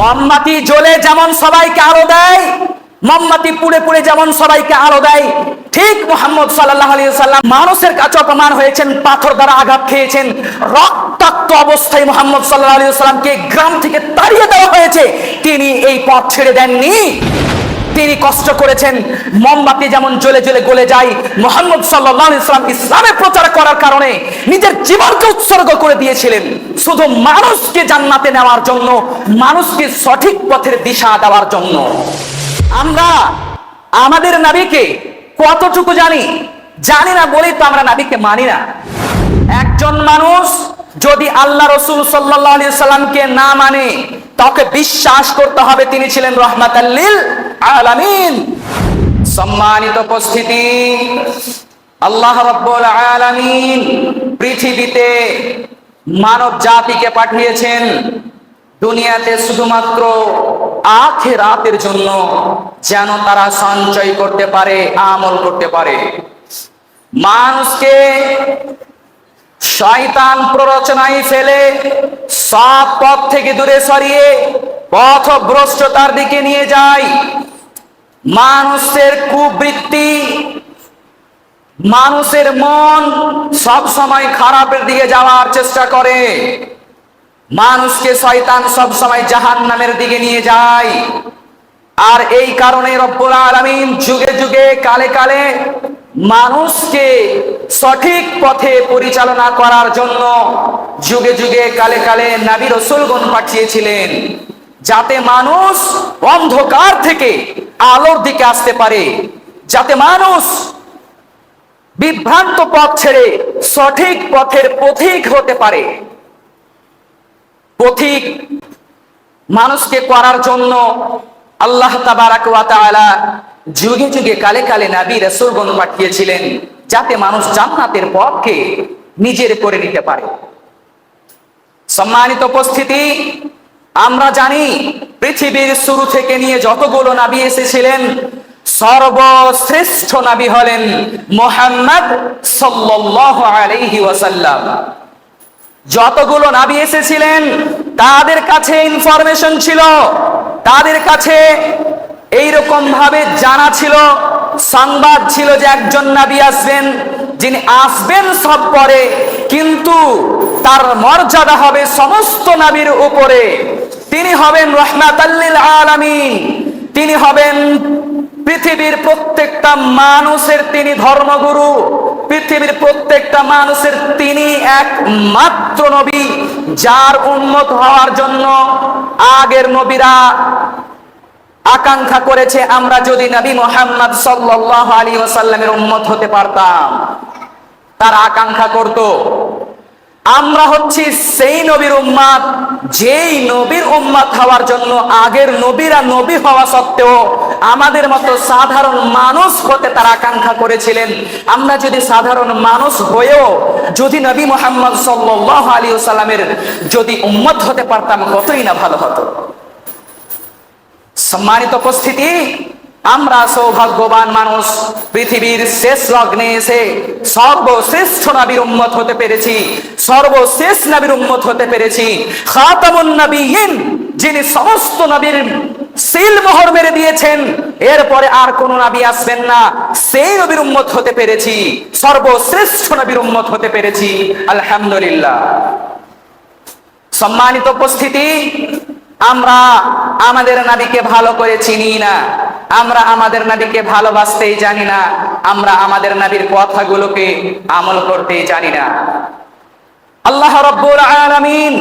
মোমবাতি জ্বলে যেমন সবাইকে আলো দেয়, মোমবাতি পুড়ে পুড়ে যেমন সবাইকে আলো দেয়, ঠিক মোহাম্মদ সাল্লাহ আলী সাল্লাম মানুষের কাছে অপমান হয়েছেন, পাথর দ্বারা আঘাত খেয়েছেন, রক্তাক্ত অবস্থায় মোহাম্মদ সাল্লাহ আলী সাল্লামকে গ্রাম থেকে তাড়িয়ে দেওয়া হয়েছে, তিনি এই পথ ছেড়ে দেননি। তিনি কষ্ট করেছেন। মোমবাতি যেমন জ্বলে জ্বলে গলে যায়, মোহাম্মদ সাল্লাহ ইসলাম ইসলামে প্রচার করার কারণে নিজের জীবনকে উৎসর্গ করে দিয়েছিলেন। শুধু মানুষকে জান্নাতে নেওয়ার জন্য, মানুষকে সঠিক পথের দিশা দেওয়ার জন্য। আমরা, আমাদের নাবিকে কতটুকু জানি? জানি না বলেই তো আমরা নাবিকে মানি না। একজন মানুষ যদি আল্লাহ রসুল সাল্লাহ সাল্লামকে না মানে তাকে বিশ্বাস করতে হবে তিনি ছিলেন রহমাতাল্লিল আলামিন। সম্মানিত উপস্থিতি, আল্লাহ রব্বুল আলামিন পৃথিবীতে মানব জাতিকে পাঠিয়েছেন দুনিয়াতে শুধুমাত্র আখেরাতের জন্য যেন তারা সঞ্চয় করতে পারে, আমল করতে পারে। মানুষকে শয়তান প্ররোচনায় ফেলে, সব পথ থেকে দূরে সরিয়ে পথভ্রষ্টতার দিকে নিয়ে যায়। মানুষের কুবৃত্তি, মানুষের মন সব সময় খারাপের দিকে যাওয়ার চেষ্টা করে। মানুষকে শয়তান সব সময় জাহান নামের দিকে নিয়ে যায়। আর এই কারণে রব্বুল আলামিন যুগে যুগে কালে কালে মানুষকে সঠিক পথে পরিচালনা করার জন্য যুগে যুগে কালে কালে নাবি রসুলগণ পাঠিয়েছিলেন, যাতে মানুষ অন্ধকার থেকে আলোর দিকে আসতে পারে, যাতে মানুষ বিভ্রান্ত পথ ছেড়ে সঠিক পথের পথিক হতে পারে। পথিক মানুষকে করার জন্য আল্লাহ তাবারাক ওয়া যুগে যুগে কালে কালে নবী রাসূলগণ পাঠিয়েছিলেন, যাতে মানুষ জান্নাতের পথকে নিজের করে নিতে পারে। সম্মানিত উপস্থিতি, আমরা জানি পৃথিবীর শুরু থেকে নিয়ে যতগুলো নাবি এসেছিলেন, সর্বশ্রেষ্ঠ নাবি হলেন মোহাম্মদ সাল্লাল্লাহু যতগুলো নাবি এসেছিলেন, তাদের কাছে ইনফরমেশন ছিল, তাদের কাছে এইরকম ভাবে জানা ছিল, সংবাদ ছিল যে একজন নাবি আসবেন, যিনি আসবেন সব পরে, কিন্তু তার মর্যাদা হবে সমস্ত নাবির উপরে। তিনি হবেন রহমাতাল্লিল আলামিন। তিনি হবেন পৃথিবীর প্রত্যেকটা মানুষের তিনি ধর্মগুরু। পৃথিবীর প্রত্যেকটা মানুষের তিনি একমাত্র নবী, যার উন্মত হওয়ার জন্য আগের নবীরা আকাঙ্ক্ষা করেছে, আমরা যদি নবী মোহাম্মদ সাল্লাল্লাহু আলাইহি ওসাল্লামের উন্মত হতে পারতাম। তার আকাঙ্ক্ষা করত। আমরা হচ্ছি সেই নবীর উম্মাদ, যেই নবীর উম্মাদ হওয়ার জন্য আগের নবীরা নবী হওয়া সত্ত্বেও আমাদের মতো সাধারণ মানুষ হতে তার আকাঙ্ক্ষা করেছিলেন। আমরা যদি সাধারণ মানুষ হয়েও যদি নবী মোহাম্মদ সাল্লাল্লাহু আলাইহি ওয়াসাল্লামের যদি উম্মত হতে পারতাম, কতই না ভালো হতো। সম্মানিত উপস্থিতি, আমরা সৌভাগ্যবান মানুষ, পৃথিবীর শেষ লগ্নে এসে সর্বশ্রেষ্ঠ নবীর উম্মত হতে পেরেছি, সর্বশেষ নবীর উম্মত হতে পেরেছি। খাতামুন নবীন, যিনি সমস্ত নবীর সিল মোহর মেরে দিয়েছেন, এরপরে আর কোন নবী আসবেন না, সেই নবীর উম্মত হতে পেরেছি, সর্বশ্রেষ্ঠ নবীর উম্মত হতে পেরেছি, আলহামদুলিল্লাহ। সম্মানিত উপস্থিতি আমরা আমাদের নাবিকে ভালো করে চিনি না। আমরা আমাদের নাবিকে ভালোবাসতেই জানি না। আমরা আমাদের নাবির কথাগুলোকে আমল করতেই জানি না। আল্লাহ রব্বুল আলামিন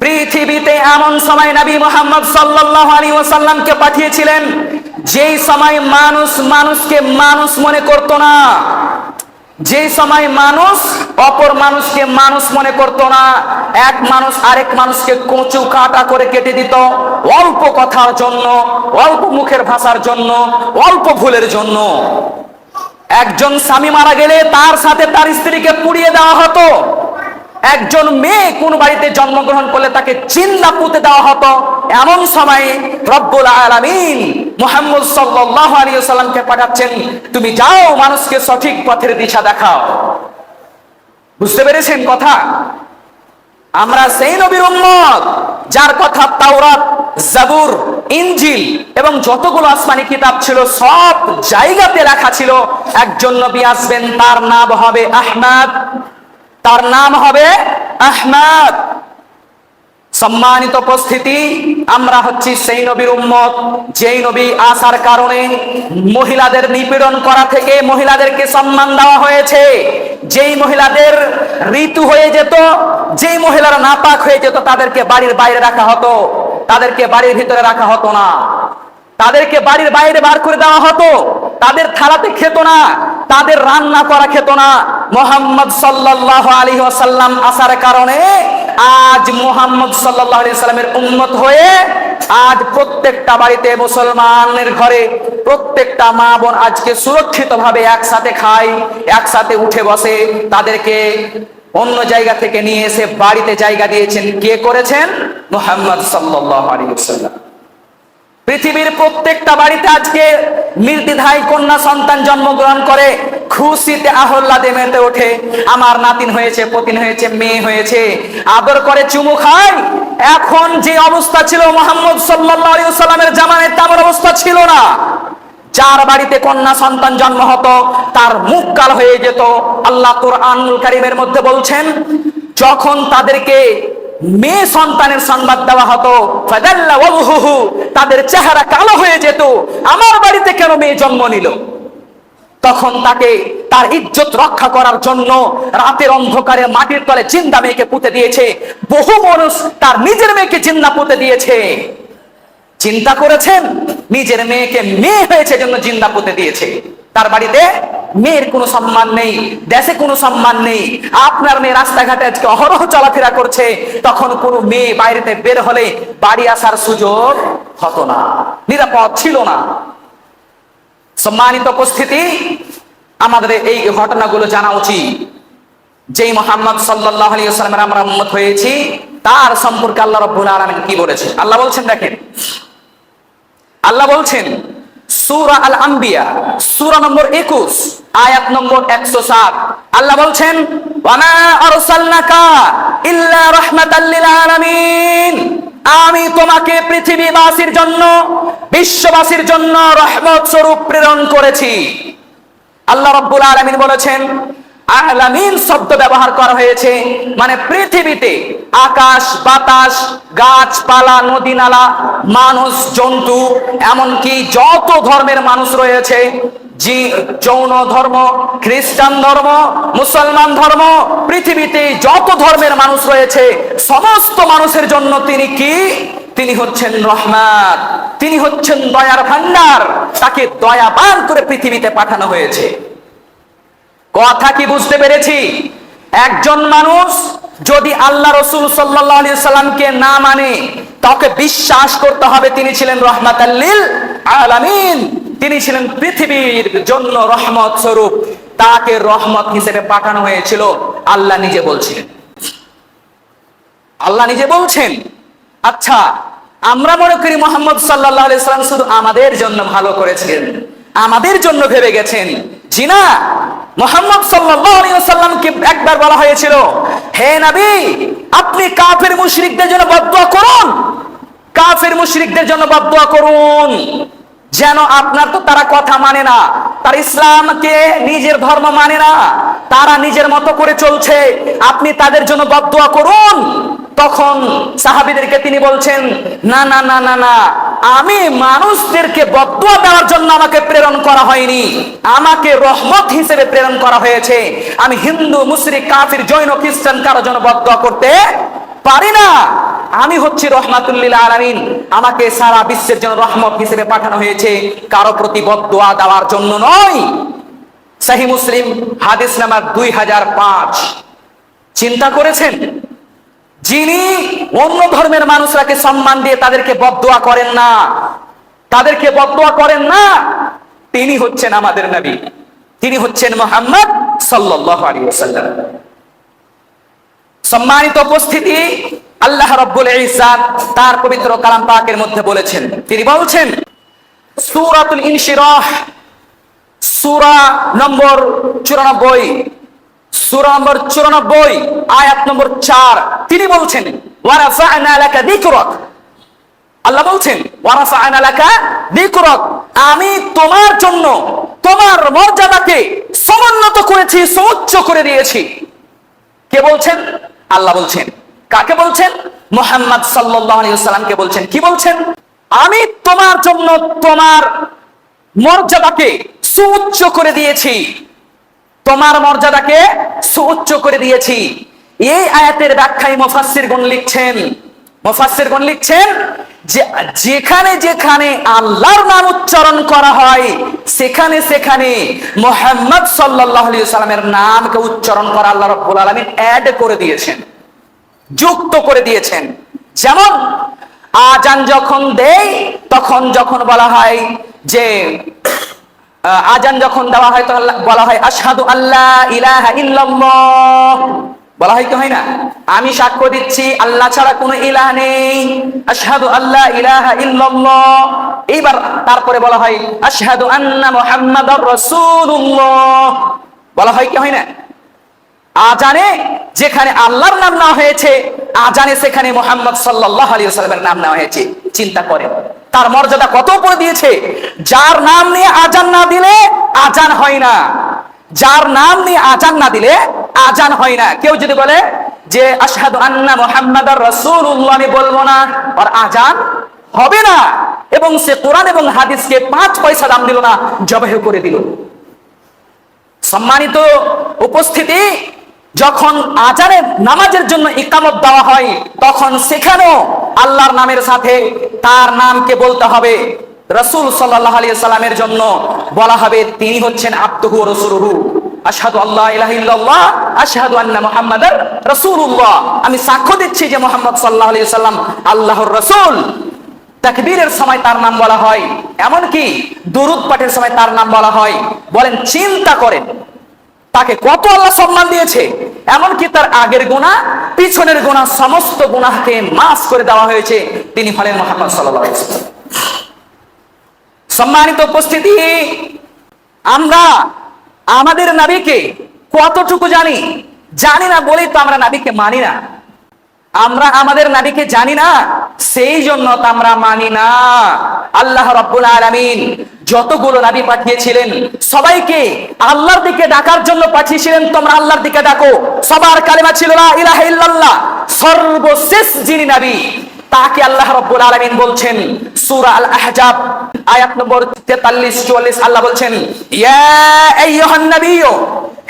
পৃথিবীতে এমন সময় নবী মোহাম্মদ সাল্লাল্লাহু আলাইহি ওয়াসাল্লামকে পাঠিয়েছিলেন, যেই সময় মানুষ মানুষকে মানুষ মনে করত না। যে সময় মানুষ অপর মানুষকে মানুষ মনে করত না, এক মানুষ আরেক মানুষকে কচু কাটা করে কেটে দিত, অল্প কথার জন্য, অল্প মুখের ভাষার জন্য, অল্প ভুলের জন্য। একজন স্বামী মারা গেলে তার সাথে তার স্ত্রীকে পুড়িয়ে দেওয়া হতো। একজন মেয়ে কোন বাড়িতে জন্মগ্রহণ করলে তাকে চিন্তা পুঁতে দেওয়া হতো। এমন সময় রব্বুল আলামিন মুহাম্মদ সাল্লাল্লাহু আলাইহি সাল্লামকে পাঠাচ্ছেন, তুমি যাও, মানুষকে সঠিক পথের দিশা দেখাও। বুঝতে পেরেছেন কথা? আমরা সেই নবীর উম্মত, যার কথা তাওরাত, জাবুর, ইনজিল এবং যতগুলো আসমানি কিতাব ছিল, সব জায়গাতে লেখা ছিল। একজন নবী আসবেন, তার নাম হবে আহমদ। তার নাম হবে আহমদ। সম্মানিত উপস্থিতি, আমরা হচ্ছি সেই নবীর উম্মত, যেই নবী আসার কারণে মহিলাদের নিপীড়ন করা থেকে মহিলাদেরকে সম্মান দেওয়া হয়েছে। যেই মহিলাদের ঋতু হয়ে যেত, যেই মহিলারা নাপাক হয়ে যেত, তাদেরকে বাড়ির বাইরে রাখা হতো। তাদেরকে বাড়ির ভিতরে রাখা হতো না। তাদেরকে বাড়ির বাইরে বার করে দেওয়া হতো। তাদের থালাতে খেত না। তাদের রান্না করা খেত না। মোহাম্মদ সাল্লাহ আলী ওয়াসাল্লাম আসার কারণে আজ মোহাম্মদ সাল্লাহ আলী সাল্লামের উন্মত হয়ে আজ প্রত্যেকটা বাড়িতে মুসলমানের ঘরে প্রত্যেকটা মা বোন আজকে সুরক্ষিত ভাবে একসাথে খায়, একসাথে উঠে বসে। তাদেরকে অন্য জায়গা থেকে নিয়ে এসে বাড়িতে জায়গা দিয়েছেন। কে করেছেন? মোহাম্মদ সাল্লাহ আলী সাল্লাম পৃথিবীর প্রত্যেকটা বাড়িতে আজকে নির্দ্বিধায় কন্যা সন্তান জন্মগ্রহণ করে খুশিতে আহ্লাদে মেতে ওঠে। আমার নাতিন হয়েছে, পতিন হয়েছে, মেয়ে হয়েছে। আদর করে চুমু খায়। এখন যে অবস্থা ছিল মোহাম্মদ সাল্লাহ সাল্লামের জামানের তেমন অবস্থা ছিল না। যার বাড়িতে কন্যা সন্তান জন্ম হতো, তার মুখ কাল হয়ে যেত। আল্লাহ তোর আনুল কারিমের মধ্যে বলছেন, যখন তাদেরকে মেয়ে সন্তানের সংবাদ দেওয়া হতো। তাদের চেহারা কালো হয়ে যেত। আমার বাড়িতে কেন মেয়ে জন্ম নিল? তখন তাকে তার ইজ্জত রক্ষা করার জন্য রাতের অন্ধকারে মাটির তলে জিন্দা মেয়েকে পুঁতে দিয়েছে। বহু মানুষ তার নিজের মেয়েকে জিন্দা পুঁতে দিয়েছে। চিন্তা করেছেন, নিজের মেয়েকে মেয়ে হয়েছে জন্য জিন্দা পুঁতে দিয়েছে। তার বাড়িতে মেয়ের কোনো সম্মান নেই, দেশে কোনো সম্মান নেই। আপনার মেয়ে রাস্তাঘাটে আজকে অহরহ চলাফেরা করছে, তখন কোনো মেয়ে বাইরেতে বের হলে বাড়ি আসার সুযোগ হতো না, নিরাপদ ছিল না। সম্মানিত উপস্থিতি, আমাদের এই ঘটনাগুলো জানা উচিত। যেই মোহাম্মদ সাল্লাহ আলী আমরা উম্মত হয়েছি, তার সম্পর্কে আল্লাহ রব্বুল আলমিন কি বলেছে আল্লাহ বলছেন দেখেন। আল্লাহ বলছেন সুরা আল আম্বিয়া সুরা নম্বর একুশ, আয়াত নম্বর একশো সাত। আল্লাহ বলছেন আমি তোমাকে পৃথিবীবাসীর জন্য, বিশ্ববাসীর জন্য রহমত স্বরূপ প্রেরণ করেছি। আল্লাহ রব্বুল আলমিন বলেছেন আলামিন শব্দ ব্যবহার করা হয়েছে। মানে পৃথিবীতে আকাশ, বাতাস, গাছপালা নদী নালা মানুষ, জন্তু, এমনকি যত ধর্মের মানুষ রয়েছে জি যৌন ধর্ম, খ্রিস্টান ধর্ম, মুসলমান ধর্ম, পৃথিবীতে যত ধর্মের মানুষ রয়েছে, সমস্ত মানুষের জন্য তিনি কি? তিনি হচ্ছেন রহমান। তিনি হচ্ছেন দয়ার ভান্ডার তাকে দয়াবান করে পৃথিবীতে পাঠানো হয়েছে। কথা কি বুঝতে পেরেছি? একজন মানুষ যদি আল্লাহ রসুল সাল্লামকে না মানে তাকে বিশ্বাস করতে হবে তিনি ছিলেন রহমাত আলামিন। তিনি ছিলেন পৃথিবীর জন্য রহমত স্বরূপ। তাকে রহমত হিসেবে পাঠানো হয়েছিল, আল্লাহ নিজে বলছিলেন। আল্লাহ নিজে বলছেন আচ্ছা আমরা মনে করি মোহাম্মদ সাল্লাহ সাল্লাম শুধু আমাদের জন্য ভালো করেছেন আমাদের জন্য ভেবে গেছেন। জি না মোহাম্মদ সাল্লামকে একবার বলা হয়েছিল, হে নবী, আপনি কাফের মুশরিকদের জন্য বদুয়া করুন। কাফের মুশরিকদের জন্য বদুয়া করুন। যেন আপনার তো তারা কথা মানে না। তার ইসলামকে নিজের ধর্ম মানে না। তারা নিজের মতো করে চলছে। আপনি তাদের জন্য বদুয়া করুন। তখন সাহাবিদেরকে তিনি বলছেন, না না না না না, আমি মানুষদেরকে বদুয়া দেওয়ার জন্য আমাকে প্রেরণ করা হয়নি। আমাকে রহমত হিসেবে প্রেরণ করা হয়েছে। আমি হিন্দু মুসলিম কাফির, জৈন, খ্রিস্টান কারও জন্য বদুয়া করতে পারি না। আমি হচ্ছি রহমাতুল্লিল আলামিন। আমাকে সারা বিশ্বের জন্য রহমত হিসেবে পাঠানো হয়েছে। কারও প্রতি বদুয়া দেওয়ার জন্য নয়। সাহি মুসলিম হাদিস নাম্বার দুই হাজার পাঁচ। চিন্তা করেছেন? যিনি অন্য ধর্মের মানুষরাকে সম্মান দিয়ে তাদেরকে বদুয়া করেন না, তাদেরকে বদুয়া করেন না, তিনি হচ্ছেন আমাদের নবী। তিনি হচ্ছেন মোহাম্মদ ওয়াসাল্লাম। সম্মানিত উপস্থিতি, আল্লাহ রব্বুল ইজ্জাত তার পবিত্র কালাম পাকের মধ্যে বলেছেন। তিনি বলছেন, সূরাতুল ইনশিরাহ, সূরা নম্বর 94 সূরা নম্বর চুরানব্বই, আয়াত নম্বর চার। তিনি বলছেন আল্লাহ বলছেন আমি তোমার জন্য তোমার মর্যাদাকে সমুন্নত করেছি, সমুচ্চ করে দিয়েছি। কে বলছেন? আল্লাহ বলছেন। কাকে বলছেন? মোহাম্মদ আলাইহি বলছেন। কি বলছেন? আমি তোমার জন্য তোমার মর্যাদাকে সুউচ্চ করে দিয়েছি। তোমার মর্যাদাকে সুউচ্চ করে দিয়েছি। এই আয়াতের ব্যাখ্যায় মুফাসসির গণ লিখছেন। মুফাসসির গণ লিখছেন যেখানে যেখানে আল্লাহর নাম উচ্চারণ করা হয়, সেখানে সেখানে মোহাম্মদ আলাইহি সাল্লামের নামকে উচ্চারণ করা আল্লাহ রাব্বুল আলামিন অ্যাড করে দিয়েছেন, যুক্ত করে দিয়েছেন। যেমন আজান যখন দেয়, তখন যখন বলা হয় যে আজান যখন দেওয়া হয় তখন বলা হয়, আশহাদু আল্লাহ ইলাহা ইল্লাল্লাহ। বলা হয় কি হয় না? আমি সাক্ষ্য দিচ্ছি, আল্লাহ ছাড়া কোনো ইলাহ নেই। আশহাদু আল্লাহ ইলাহা ইল্লাল্লাহ। এইবার তারপরে বলা হয়, আশহাদু আন্না মুহাম্মাদার রাসূলুল্লাহ। বলা হয় কি হয় না? আজানে যেখানে আল্লাহর নাম নেওয়া হয়েছে, আজানে সেখানে মোহাম্মদ সাল্লাহ আলী সাল্লামের নাম নেওয়া হয়েছে। চিন্তা করেন। তার মর্যাদা কত উপরে দিয়েছে? যার নাম নিয়ে আজান না দিলে আজান হয় না। যার নাম নিয়ে আজান না দিলে আজান হয় না। কেউ যদি বলে যে, আশহাদু আন্না মুহাম্মাদার রাসূলুল্লাহ আমি বলব না। আর আজান হবে না। এবং সে কোরআন এবং হাদিসকে পাঁচ পয়সা দাম দিল না জবাহ করে দিল। সম্মানিত উপস্থিতি যখন আজানের নামাজের জন্য ইকামত দেওয়া হয়, তখন সেখানেও আল্লাহর নামের সাথে তার নামকে বলতে হবে। রসুল সাল্লাহ আলিয়া সাল্লামের জন্য বলা হবে, তিনি হচ্ছেন আব্দুহু ও রসুলহু। আশহাদু আমি সাক্ষ্য দিচ্ছি যে মুহাম্মদ সাল্লাল্লাহু আলাইহি সাল্লাম আল্লাহর রাসূল। তাকবীরের সময় তার নাম বলা হয়, এমনকি দুরুদ পাঠের সময় তার নাম বলা হয়। বলেন, চিন্তা করেন। তাকে কত আল্লাহ সম্মান দিয়েছে? এমনকি তার আগের গোনা পিছনের গোনা সমস্ত গোনাকে মাস করে দেওয়া হয়েছে। তিনি হলেন মোহাম্মদ সাল্লাহ সম্মানিত উপস্থিতি, আমরা আমাদের নাবিকে কতটুকু জানি? জানি না বলেই তো আমরা নাবিকে মানি না। আমরা আমাদের নাবিকে জানি না, সেই জন্য আমরা মানি না। আল্লাহ রব্বুল আলামিন যতগুলো নাবি পাঠিয়েছিলেন, সবাইকে আল্লাহর দিকে ডাকার জন্য পাঠিয়েছিলেন, তোমরা আল্লাহর দিকে ডাকো। সবার কালেমা ছিল না ইলাহা ইল্লাল্লাহ, সর্বশেষ যিনি নাবি, তাকে আল্লাহ রব্বুল আলামিন বলছেন, সূরা আল আহজাব আয়াত নম্বর 43 44 আল্লাহ বলছেন, ইয়া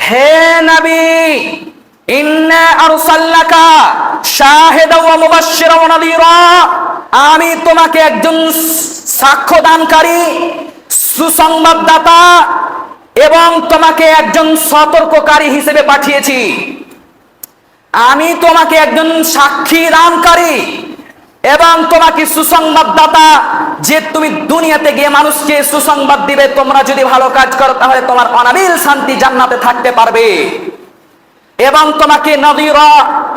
হে নবী! আমি তোমাকে একজন সাক্ষ্যদানকারী, সুসংবাদদাতা এবং তোমাকে একজন সতর্ককারী হিসেবে পাঠিয়েছি। আমি তোমাকে একজন সাক্ষী দানকারী এবং তোমাকে সুসংবাদদাতা যে তুমি দুনিয়াতে গিয়ে মানুষকে সুসংবাদ দিবে, তোমরা যদি ভালো কাজ করো, তাহলে তোমার অনাবিল শান্তি জান্নাতে থাকতে পারবে। এবং তোমাকে নদীরা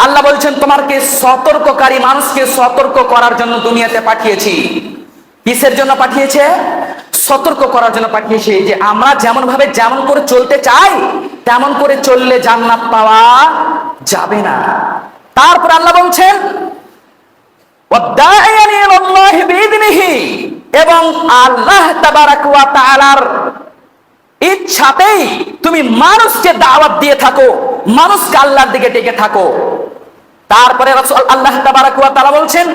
আল্লাহ বলছেন তোমাকে সতর্ককারী মানুষকে সতর্ক করার জন্য দুনিয়াতে পাঠিয়েছি। কিসের জন্য পাঠিয়েছে? সতর্ক করার জন্য পাঠিয়েছে যে আমরা যেমন ভাবে যেমন করে চলতে চাই, তেমন করে চললে জান্নাত পাওয়া যাবে না। তারপর আল্লাহ বলছেন এবং আল্লাহ তাআলার ইচ্ছাতেই তুমি মানুষকে দাওয়াত দিয়ে থাকো। মানুষকে আল্লাহর দিকে ডেকে থাকো। তারপরে আল্লাহ তাআলা বলছেন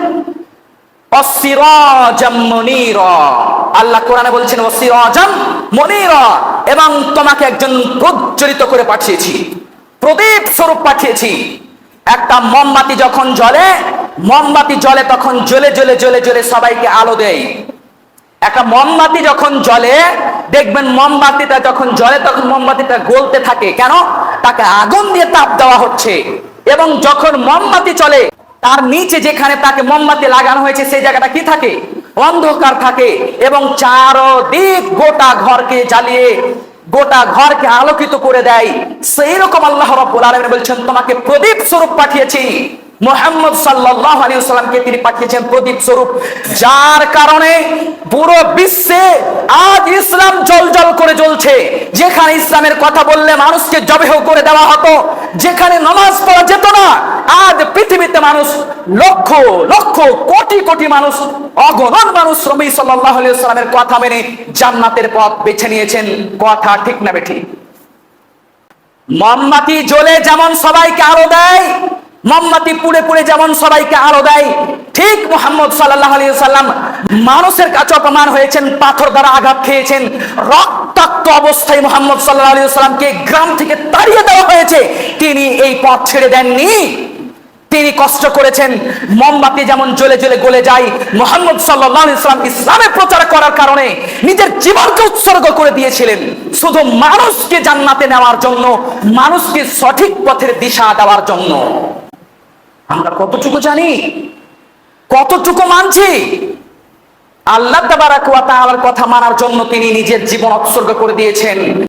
আল্লাহ কোরআনে বলছেন, অসিরাজাম মুনীরা এবং তোমাকে একজন প্রজ্বলিত করে পাঠিয়েছি। প্রদীপ স্বরূপ পাঠিয়েছি। একটা মোমবাতি যখন জ্বলে, মোমবাতি জ্বলে তখন জ্বলে জ্বলে জ্বলে জ্বলে সবাইকে আলো দেয়। একটা মোমবাতি যখন জ্বলে, দেখবেন মোমবাতিটা যখন জ্বলে তখন মোমবাতিটা গলতে থাকে। কেন? তাকে আগুন দিয়ে তাপ দেওয়া হচ্ছে। এবং যখন মোমবাতি চলে, তার নিচে যেখানে তাকে মোমবাতি লাগানো হয়েছে, সেই জায়গাটা কি থাকে? অন্ধকার থাকে। এবং চারদিক গোটা ঘরকে জ্বালিয়ে, গোটা ঘরকে আলোকিত করে দেয়। সেই রকম আল্লাহ রব্বুল আলামিন বলছেন, তোমাকে প্রদীপ স্বরূপ পাঠিয়েছি। মোহাম্মদ সাল্লাহ আলী সাল্লামকে তিনি পাঠিয়েছেন প্রদীপ স্বরূপ। যার কারণে পুরো বিশ্বে আজ ইসলাম জল জল করে জ্বলছে। যেখানে ইসলামের কথা বললে মানুষকে জবেহ করে দেওয়া হতো, যেখানে নামাজ পড়া যেত না, আজ পৃথিবীতে মানুষ লক্ষ লক্ষ, কোটি কোটি মানুষ, অগণন মানুষ রবি সাল্লাহ আলী সাল্লামের কথা মেনে জান্নাতের পথ বেছে নিয়েছেন। কথা ঠিক না বেঠি মোমবাতি জ্বলে যেমন সবাইকে আলো দেয় মোমবাতি পুড়ে পুড়ে যেমন সবাইকে আলো দেয়, ঠিক মোহাম্মদ সাল্লাহ আলী সাল্লাম মানুষের কাছে অপমান হয়েছেন, পাথর দ্বারা আঘাত খেয়েছেন, রক্তাক্ত অবস্থায় মোহাম্মদ সাল্লাহ আলী সাল্লামকে গ্রাম থেকে তাড়িয়ে দেওয়া হয়েছে। তিনি এই পথ ছেড়ে দেননি। তিনি কষ্ট করেছেন, মোমবাতি যেমন জ্বলে জ্বলে গলে যায়, মোহাম্মদ সাল্লাহ ইসলাম ইসলামের প্রচার করার কারণে নিজের জীবনকে উৎসর্গ করে দিয়েছিলেন। শুধু মানুষকে জান্নাতে নেওয়ার জন্য, মানুষকে সঠিক পথের দিশা দেওয়ার জন্য। আমরা কতটুকু জানি? কতটুকু মানছি? আল্লাহ তাবারাকুয়া তাআলার কথা মানার জন্য তিনি নিজের জীবন উৎসর্গ করে দিয়েছেন।